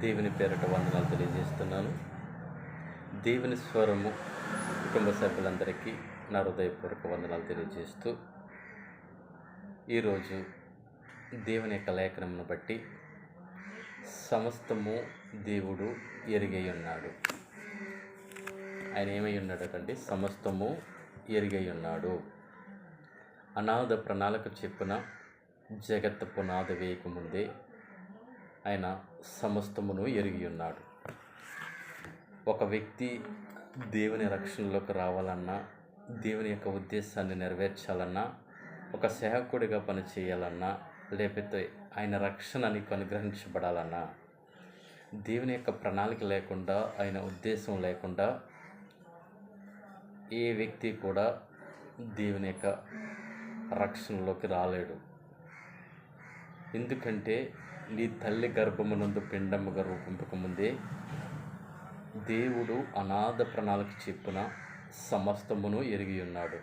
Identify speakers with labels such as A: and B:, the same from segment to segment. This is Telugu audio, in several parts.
A: దేవుని పేరట వందనాలు తెలియజేస్తున్నాను. దేవుని స్వరము కుటుంబ సభ్యులందరికీ నా హృదయపూర్వక వందనాలు తెలియజేస్తూ ఈరోజు దేవుని యొక్క లేఖనమును బట్టి సమస్తము దేవుడు ఎరిగై ఉన్నాడు. ఆయన ఏమై ఉన్నాడు కంటే సమస్తము ఎరిగై ఉన్నాడు. అనాథ ప్రణాళిక చెప్పున జగత్ పునాది వేయకముందే ఆయన సమస్తమును ఎరిగి ఉన్నాడు. ఒక వ్యక్తి దేవుని రక్షణలోకి రావాలన్నా దేవుని యొక్క ఉద్దేశాన్ని నెరవేర్చాలన్నా ఒక సేవకుడిగా పనిచేయాలన్నా లేకపోతే ఆయన రక్షణ నీకు అనుగ్రహించబడాలన్నా దేవుని యొక్క ప్రణాళిక లేకుండా ఆయన ఉద్దేశం లేకుండా ఏ వ్యక్తి కూడా దేవుని యొక్క రక్షణలోకి రాలేడు. ఎందుకంటే నీ తల్లి గర్భమునందు పిండముగా రూపింపకముందే దేవుడు అనాథ ప్రణాళిక చెప్పున సమస్తమును ఎరిగి ఉన్నాడు.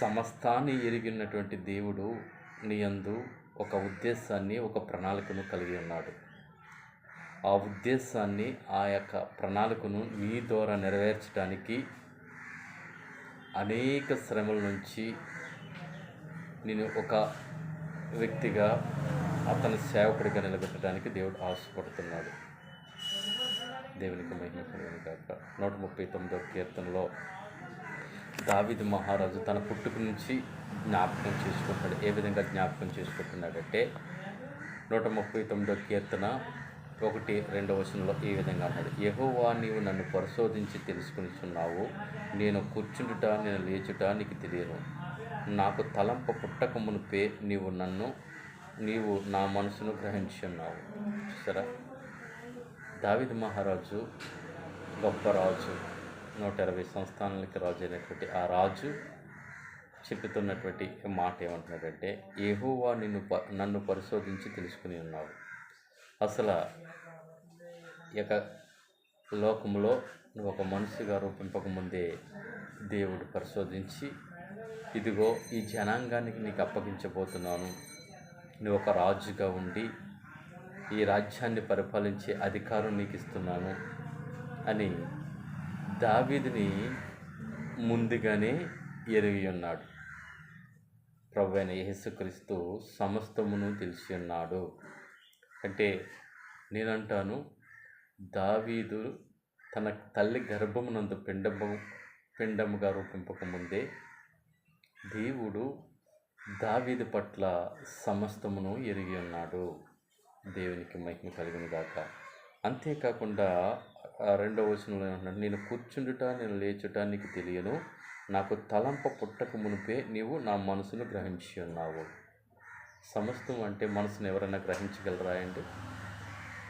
A: సమస్తాన్ని ఎరిగి ఉన్నటువంటి దేవుడు నీ అందు ఒక ఉద్దేశాన్ని ఒక ప్రణాళికను కలిగి ఉన్నాడు. ఆ ఉద్దేశాన్ని ఆ యొక్క ప్రణాళికను నీ ద్వారా నెరవేర్చడానికి అనేక శ్రమల నుంచి నేను ఒక వ్యక్తిగా అతని సేవకుడిగా నిలబెట్టడానికి దేవుడు ఆశపడుతున్నాడు. దేవునికి మహిమ కాక నూట ముప్పై తొమ్మిదో కీర్తనలో దావిద్ మహారాజు తన పుట్టుక నుంచి జ్ఞాపకం చేసుకుంటున్నాడు. ఏ విధంగా జ్ఞాపకం చేసుకుంటున్నాడంటే నూట ముప్పై తొమ్మిదో కీర్తన ఒకటి రెండవ వచనంలో ఈ విధంగా అన్నాడు. యహోవా నీవు నన్ను పరిశోధించి తెలుసుకునిచున్నావు. నేను కూర్చుండుట నేను లేచుట నీకు తెలియను. నాకు తలంప పుట్టక మునిపే నీవు నన్ను నీవు నా మనసును గ్రహించి ఉన్నావు సరే దావిద్ మహారాజు గొప్ప రాజు. నూట ఇరవై సంస్థానాలకి రాజు అయినటువంటి ఆ రాజు చెబుతున్నటువంటి మాట ఏమంటున్నాడంటే ఏహోవా నిన్ను ప నన్ను పరిశోధించి తెలుసుకుని ఉన్నావు. అసలు ఇక యొక్క లోకంలో నువ్వు ఒక మనిషిగా రూపింపకముందే దేవుడు పరిశోధించి ఇదిగో ఈ జనాంగానికి నీకు అప్పగించబోతున్నాను. నువ్వు ఒక రాజుగా ఉండి ఈ రాజ్యాన్ని పరిపాలించే అధికారం నీకు ఇస్తున్నాను అని దావీదిని ముందుగానే ఎరిగి ఉన్నాడు. ప్రభు అయిన యేసుక్రీస్తు సమస్తమును తెలిసి ఉన్నాడు. అంటే నేనంటాను దావీదు తన తల్లి గర్భమునందు పిండము పిండముగా రూపింపక ముందే దేవుడు దావీదు పట్ల సమస్తమును ఎరిగి ఉన్నాడు. దేవునికి మహిమ కలిగిన గాక. అంతేకాకుండా ఆ రెండవ వచనంలో ఏమంటున్నాడు? నేను కూర్చుండుట నేను లేచుట నీకు తెలియను. నాకు తలంప పుట్టక మునిపే నీవు నా మనసును గ్రహించి ఉన్నావు. సమస్తం అంటే మనసును ఎవరైనా గ్రహించగలరా అండి?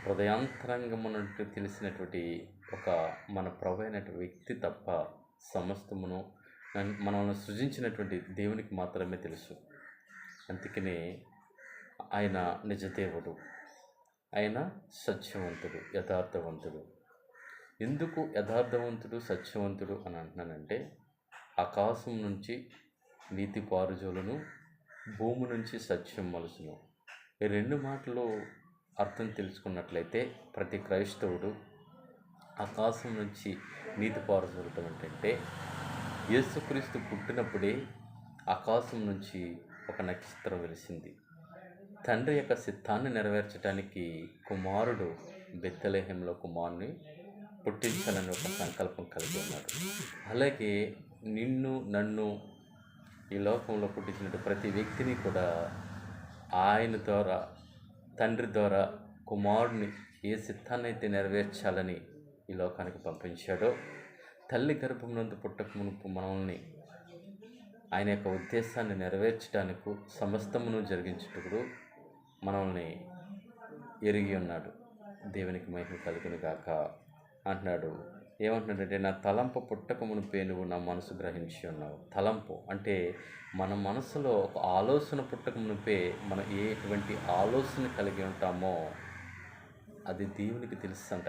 A: హృదయాంతరంగమునంటూ తెలిసినటువంటి ఒక మన ప్రభు అయినటువంటి వ్యక్తి తప్ప సమస్తమును మనల్ని సృజించినటువంటి దేవునికి మాత్రమే తెలుసు. అందుకనే ఆయన నిజదేవుడు. ఆయన సత్యవంతుడు యథార్థవంతుడు. ఎందుకు యథార్థవంతుడు సత్యవంతుడు అని అంటున్నానంటే ఆకాశం నుంచి నీతి పారుజోలను భూమి నుంచి సత్యం మలుసును ఈ రెండు మాటలు అర్థం తెలుసుకున్నట్లయితే ప్రతి క్రైస్తవుడు ఆకాశం నుంచి నీతి పారుజోలటం ఏంటంటే యేసుక్రీస్తు పుట్టినప్పుడే ఆకాశం నుంచి ఒక నక్షత్రం వెలిసింది. తండ్రి యొక్క సిద్ధాన్ని నెరవేర్చడానికి కుమారుడు బెత్తలేహంలో కుమారుని పుట్టించాలని ఒక సంకల్పం కలిగి ఉన్నాడు. అలాగే నిన్ను నన్ను ఈ లోకంలో పుట్టించినట్టు ప్రతి వ్యక్తిని కూడా ఆయన ద్వారా తండ్రి ద్వారా కుమారుడిని ఏ సిద్ధాన్ని అయితే నెరవేర్చాలని ఈ లోకానికి పంపించాడో తల్లి గర్భం నందు పుట్టక మునుపు మనల్ని ఆయన యొక్క ఉద్దేశాన్ని నెరవేర్చడానికి సమస్తమును జరిగించేటప్పుడు మనల్ని ఎరిగి ఉన్నాడు. దేవునికి మహిమ కలిగిన గాక అంటున్నాడు. ఏమంటున్నాడంటే నా తలంపు పుట్టక మునిపే నువ్వు నా మనసు గ్రహించి ఉన్నావు. తలంపు అంటే మన మనసులో ఒక ఆలోచన పుట్టక మునిపే మనం ఎటువంటి ఆలోచన కలిగి ఉంటామో అది దేవునికి తెలుసంట.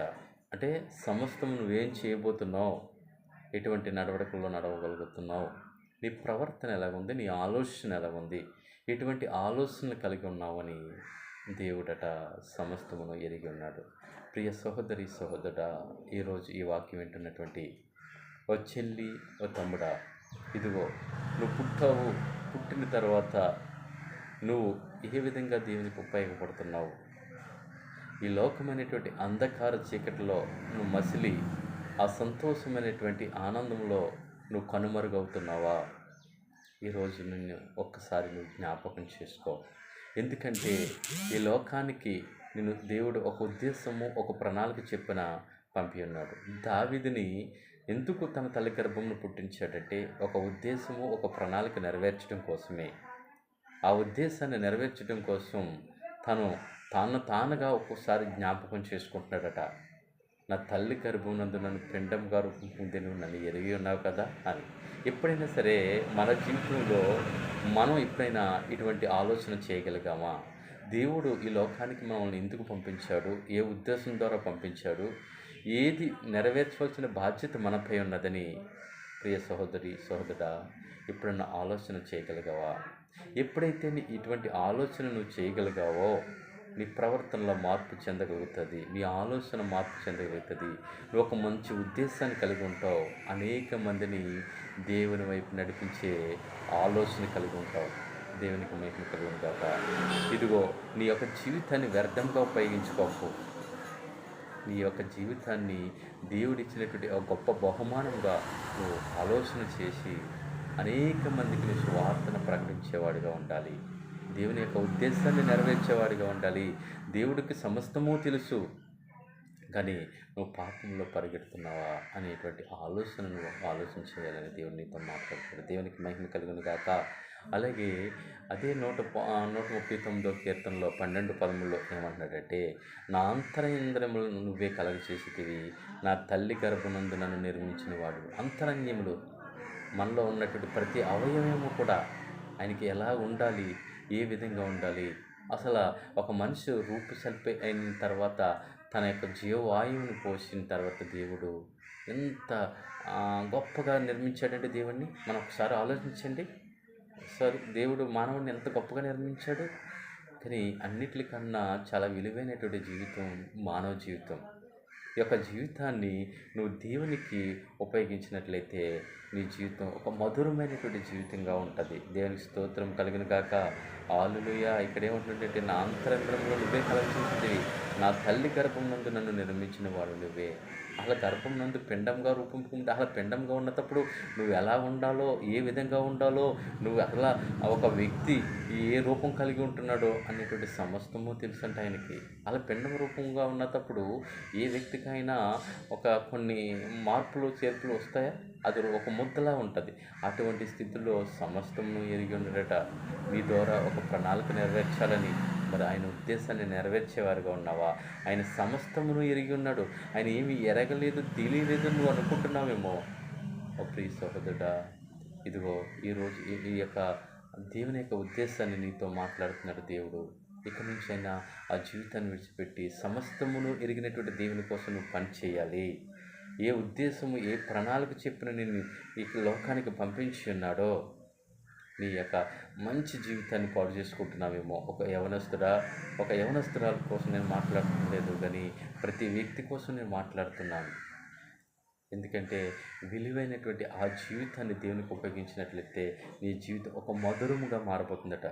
A: అంటే సమస్తం నువ్వేం చేయబోతున్నావు? ఎటువంటి నడవడికల్లో నడవగలుగుతున్నావు? నీ ప్రవర్తన ఎలాగుంది నీ ఆలోచన ఎలాగుంది ఎటువంటి ఆలోచనలు కలిగి ఉన్నావని దేవుడట సమస్తమును ఎరిగి ఉన్నాడు. ప్రియ సహోదరి సహోదరుడ ఈరోజు ఈ వాక్యం వింటున్నటువంటి ఓ చెల్లి ఓ తమ్ముడా ఇదిగో నువ్వు పుట్టావు పుట్టిన తర్వాత నువ్వు ఏ విధంగా దేవునికి ఉపయోగపడుతున్నావు? ఈ లోకమైనటువంటి అంధకార చీకటిలో నువ్వు మసిలి ఆ సంతోషమైనటువంటి ఆనందంలో నువ్వు కనుమరుగవుతున్నావా? ఈరోజు నిన్ను ఒక్కసారి నువ్వు జ్ఞాపకం చేసుకో. ఎందుకంటే ఈ లోకానికి నేను దేవుడు ఒక ఉద్దేశము ఒక ప్రణాళిక చెప్పిన పంపి ఉన్నాడు. దావిదిని ఎందుకు తన తల్లి గర్భంను పుట్టించాడంటే ఒక ఉద్దేశము ఒక ప్రణాళిక నెరవేర్చడం కోసమే. ఆ ఉద్దేశాన్ని నెరవేర్చడం కోసం తను తాను తానుగా ఒక్కోసారి జ్ఞాపకం చేసుకుంటున్నాడట. నా తల్లి గర్భమునందు నన్ను పిండం గారు నువ్వు నన్ను ఎరిగి ఉన్నావు కదా అని. ఎప్పుడైనా సరే మన జీవితంలో మనం ఎప్పుడైనా ఇటువంటి ఆలోచన చేయగలిగామా? దేవుడు ఈ లోకానికి మనల్ని ఎందుకు పంపించాడు? ఏ ఉద్దేశం ద్వారా పంపించాడు? ఏది నెరవేర్చవలసిన బాధ్యత మనపై ఉన్నదని ప్రియ సహోదరి సహోదరా ఎప్పుడన్నా ఆలోచన చేయగలిగావా? ఎప్పుడైతే నీ ఇటువంటి ఆలోచన నువ్వు చేయగలిగావో నీ ప్రవర్తనలో మార్పు చెందగలుగుతుంది నీ ఆలోచన మార్పు చెందగలుగుతుంది నువ్వు ఒక మంచి ఉద్దేశాన్ని కలిగి ఉంటావు. అనేక మందిని దేవుని వైపు నడిపించే ఆలోచన కలిగి ఉంటావు. దేవునికి మహిమ కలిగి ఉంటాక ఇదిగో నీ యొక్క జీవితాన్ని వ్యర్థంగా ఉపయోగించుకోకు. నీ యొక్క జీవితాన్ని దేవుడిచ్చినటువంటి ఒక గొప్ప బహుమానంగా నువ్వు ఆలోచన చేసి అనేక మందికి నువ్వు సువార్తను ప్రకటించేవాడిగా ఉండాలి. దేవుని యొక్క ఉద్దేశాన్ని నెరవేర్చేవాడిగా ఉండాలి. దేవుడికి సమస్తము తెలుసు. కానీ నువ్వు పాపంలో పరిగెడుతున్నావా అనేటువంటి ఆలోచనను ఆలోచన చేయాలని దేవుడు నీతో మాట్లాడుతాడు దేవునికి మహిమ కలుగును గాక. అలాగే అదే నూట నూట ముప్పై తొమ్మిదో కీర్తనలో పన్నెండు పదముల్లో ఏమంటున్నాడంటే నా అంతరంద్రములను నువ్వే కలగచేసితివి నా తల్లి గర్భనందు నన్ను నిర్మించిన వాడు. అంతరంగములు మనలో ఉన్నటువంటి ప్రతి అవయవము కూడా ఆయనకి ఎలా ఉండాలి? ఏ విధంగా ఉండాలి? అసలు ఒక మనిషి రూపుశల్పి అయిన తర్వాత తన యొక్క జీవవాయువుని పోసిన తర్వాత దేవుడు ఎంత గొప్పగా నిర్మించాడంటే దేవుణ్ణి? మనం ఒకసారి ఆలోచించండి. సరే దేవుడు మానవుడిని ఎంత గొప్పగా నిర్మించాడు? కానీ అన్నిటికన్నా చాలా విలువైనటువంటి జీవితం మానవ జీవితం. ఈ యొక్క జీవితాన్ని నువ్వు దేవునికి ఉపయోగించినట్లయితే నీ జీవితం ఒక మధురమైనటువంటి జీవితంగా ఉంటుంది. దేవునికి స్తోత్రం కలిగిన కాక ఆలులుయ ఇక్కడ ఏమంటుందంటే నా అంతరంగంలో నువ్వే కలగచేసింది నా తల్లి గర్భం నందు నన్ను నిర్మించిన వాడు నువ్వే. అలా గర్భం నందు పిండంగా రూపొందుకుంటే అలా పిండంగా ఉన్నప్పుడు నువ్వు ఎలా ఉండాలో ఏ విధంగా ఉండాలో నువ్వు అసలు ఒక వ్యక్తి ఏ రూపం కలిగి ఉంటున్నాడో అనేటువంటి సమస్తము తెలుసంట ఆయనకి. అలా పిండం రూపంగా ఉన్నప్పుడు ఏ వ్యక్తికైనా ఒక కొన్ని మార్పులు చేర్పులు వస్తాయా? అది ఒక ముద్దలా ఉంటుంది. అటువంటి స్థితిలో సమస్తమును ఎరిగి ఉండట. మీ ద్వారా ఒక ప్రణాళిక నెరవేర్చాలని మరి ఆయన ఉద్దేశాన్ని నెరవేర్చేవారుగా ఉన్నావా? ఆయన సమస్తమును ఎరిగి ఉన్నాడు. ఆయన ఏమి ఎరగలేదు తెలియలేదు నువ్వు అనుకుంటున్నావేమో? ఓ ప్రియ సహోదరుడా ఇదిగో ఈరోజు ఈ యొక్క దేవుని యొక్క ఉద్దేశాన్ని నీతో మాట్లాడుతున్నాడు దేవుడు. ఇక నుంచైనా ఆ జీవితాన్ని విడిచిపెట్టి సమస్తమును ఎరిగినటువంటి దేవుని కోసం నువ్వు పని చేయాలి. ఏ ఉద్దేశము ఏ ప్రణాళిక చెప్పిన నిన్ను ఈ లోకానికి పంపించి ఉన్నాడో? నీ యొక్క మంచి జీవితాన్ని పాడు చేసుకుంటున్నావేమో. ఒక యవనస్తుడా ఒక యవనస్తురాల కోసం నేను మాట్లాడలేదు కానీ ప్రతి వ్యక్తి కోసం నేను మాట్లాడుతున్నాను. ఎందుకంటే విలువైనటువంటి ఆ జీవితాన్ని దేవునికి ఉపయోగించినట్లయితే నీ జీవితం ఒక మధురముగా మారబోతుందట.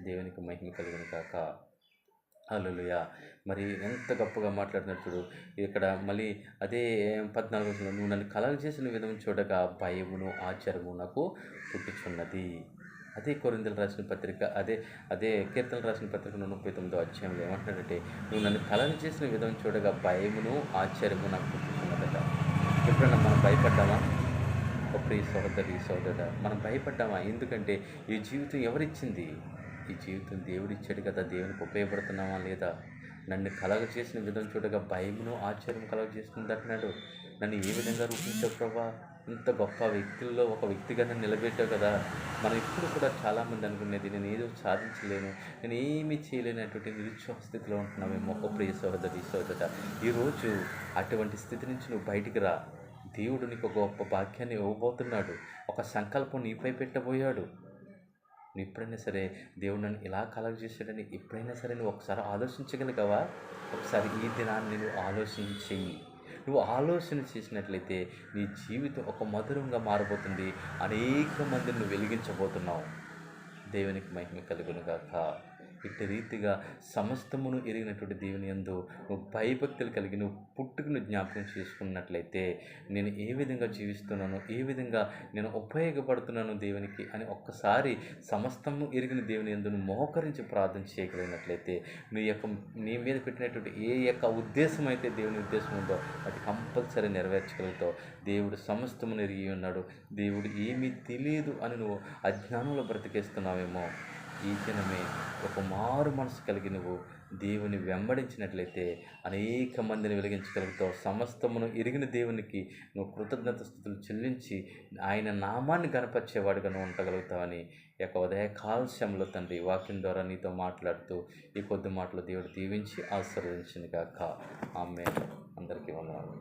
A: దేవునికి మహిమ కలిగిన కాక హల్లెలూయా. మరి ఎంత గొప్పగా మాట్లాడినట్టు చూడు. ఇక్కడ మళ్ళీ అదే పద్నాలుగు రోజుల్లో నువ్వు నన్ను కలగ చేసిన విధం చూడగా భయమును ఆచారము నాకు పుట్టుచున్నది. అదే కొరిందలు రాసిన పత్రిక అదే అదే కీర్తనలు రాసిన పత్రిక ముప్పై తొమ్మిదో అధ్యాయంలో ఏమంటాడంటే నువ్వు నన్ను కలగ చేసిన విధం చూడగా భయమును ఆశ్చర్యము నాకు పుట్టుచున్నదట. ఎప్పుడన్నా మనం భయపడ్డామా? ఒక ప్రియ సోదరి సోదరుడ మనం భయపడ్డామా? ఎందుకంటే ఈ జీవితం ఎవరిచ్చింది? ఈ జీవితం దేవుడిచ్చాడు కదా దేవునికి ఉపయోగపడుతున్నామా లేదా? నన్ను కలగ చేసిన విధం చూడగా భయమును ఆశ్చర్యం కలగ చేస్తుంది అంటున్నాడు. నన్ను ఏ విధంగా రూపించావు ప్రభా? ఇంత గొప్ప వ్యక్తుల్లో ఒక వ్యక్తిగా నన్ను నిలబెట్టావు కదా. మనం ఇప్పుడు కూడా చాలామంది అనుకునేది నేను ఏదో సాధించలేను నేను ఏమీ చేయలేనటువంటి నిరుత్సాహ స్థితిలో ఉంటున్నామేమో ఒక ప్రియ సహోదరి సహోదర. ఈరోజు అటువంటి స్థితి నుంచి నువ్వు బయటికి రా. దేవుడు నీకు ఒక గొప్ప భాగ్యాన్ని ఇవ్వబోతున్నాడు. ఒక సంకల్పం నీపై పెట్టబోయాడు. నువ్వు ఎప్పుడైనా సరే దేవుడు నన్ను ఇలా కలగ చేశాడని ఎప్పుడైనా సరే నువ్వు ఒకసారి ఆలోచించగలిగావా? ఒకసారి ఈ దినాన్ని నువ్వు ఆలోచించి నువ్వు ఆలోచన చేసినట్లయితే నీ జీవితం ఒక మధురంగా మారబోతుంది. అనేక మందిని నువ్వు వెలిగించబోతున్నావు. దేవునికి మహిమ కలుగును గాక. ఇట్టి రీతిగా సమస్తమును ఎరిగినటువంటి దేవుని యందు నువ్వు భయభక్తులు కలిగి నువ్వు పుట్టుకుని జ్ఞాపకం చేసుకున్నట్లయితే నేను ఏ విధంగా జీవిస్తున్నాను ఏ విధంగా నేను ఉపయోగపడుతున్నాను దేవునికి అని ఒక్కసారి సమస్తము ఎరిగిన దేవుని యందు మోకరించి ప్రార్థన చేయగలిగినట్లయితే నీ యొక్క నీ మీద పెట్టినటువంటి ఏ యొక్క ఉద్దేశం అయితే దేవుని ఉద్దేశం ఉందో అది కంపల్సరీ నెరవేర్చగలుగుతావు. దేవుడు సమస్తమును ఎరిగి ఉన్నాడు. దేవుడు ఏమీ తెలియదు అని నువ్వు అజ్ఞానంలో బ్రతికేస్తున్నావేమో. ఈ దినమే ఒక మారు మనసు కలిగి నువ్వు దేవుని వెంబడించినట్లయితే అనేక మందిని వెలిగించగలుగుతావు. సమస్తమును ఇరిగిన దేవునికి నువ్వు కృతజ్ఞత స్థుతులు చెల్లించి ఆయన నామాన్ని కనపరిచేవాడుగా నువ్వు ఉండగలుగుతావని యొక్క ఉదయ కాలశ్యంలో తండ్రి వాక్యం ద్వారా నీతో మాట్లాడుతూ ఈ కొద్ది మాటలు దేవుడు దీవించి ఆశీర్వదించింది కాక ఆమె అందరికీ వందనాలు.